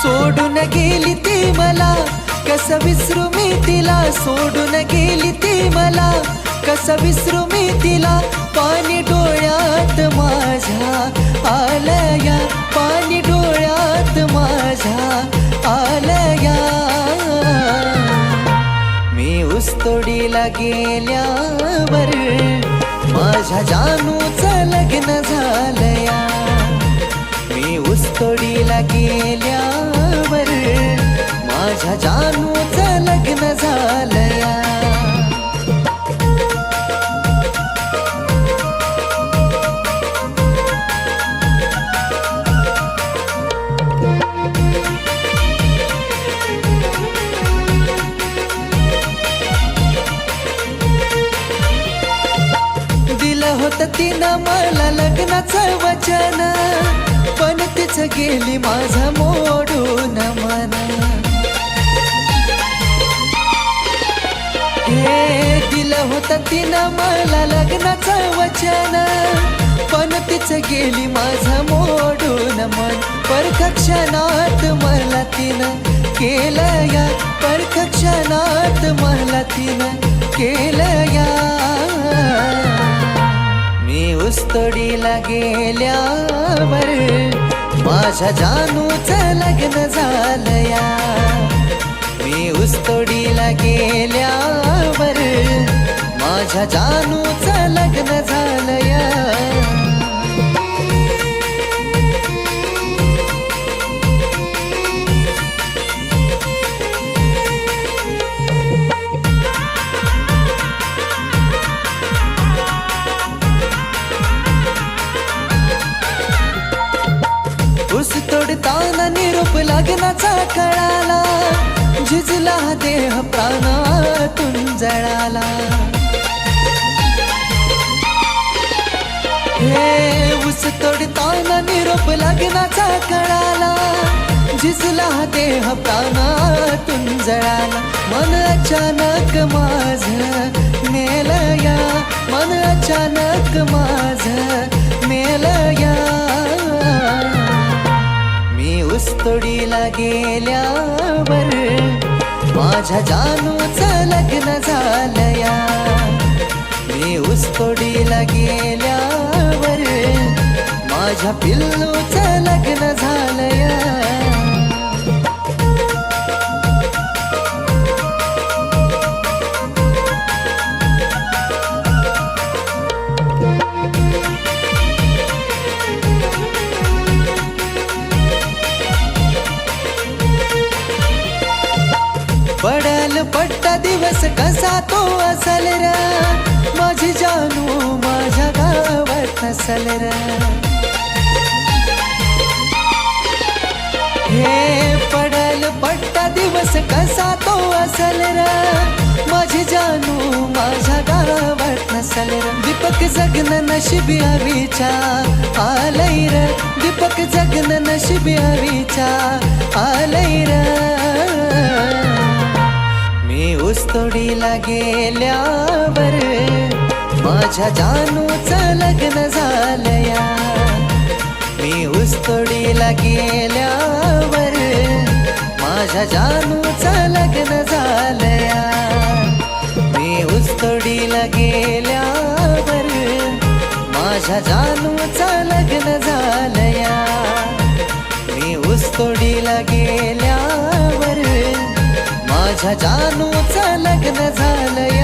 सोडून गेली ती मला कसं विसरू मी तिला सोडून गेली ती मला कसं विसरू मी तिला? पाणी डोळ्यात माझ्या आलया. पाणी डोळ्यात माझ्या आलया. मी उस्तोडीला गेल्यावर माझ्या जानूचं लग्न झालया. मी उस्तोडीला गेल्यावर माझ्या जानूचं लग्न झालया. दिलं तिनं मला लग्नाचं वचन पण तिच गेली माझं मोडून मन. हे दिलं होत तिनं मला लग्नाचं वचन पण तिचं गेली माझं मोडून मन. परखक्षणात मला तिनं केलं या परखक्षणात मला तिनं केलं या कडीला गेल्यावर माझ्या जानूचं लग्न झालया. मी उस्तोडीला गेल्यावर माझ्या जानूचं लग्न झालं. ऊस निरोप लग्नाचा कळाला. झिजला देह प्राणातून जळाला. हे उस तोडताना निरोप लग्नाचा कळाला. झिजला देह प्राणातून जळाला. मन अचानक माझ मी गेल्यावर माझ्या जानूचं लग्न झालया. मी उसतोडीला गेल्यावर माझ्या पिल्लूचं लग्न झालं. पडल पट्टा दिवस कसा तो असल र? माझी जानू माझ्या गावात असल र. हे पडल पट्टा दिवस कसा तो असल र? माझी जानू माझ्या गावात नसल र. दीपक जगन नशिबी हवीच्या आलय र. दीपक जगन नशिबी हवीच्या आलय र. मी उस्तोडीला गेल्यावर माझ्या जानूचं लग्न झालया. मी उस्तोडीला गेल्यावर माझ्या जानूचं लग्न झालया. मी उस्तोडीला गेल्यावर माझ्या जानूचं लग्न झालया. मी उस्तोडीला गेल्यावर माझ्या जानू लग्न झालंय.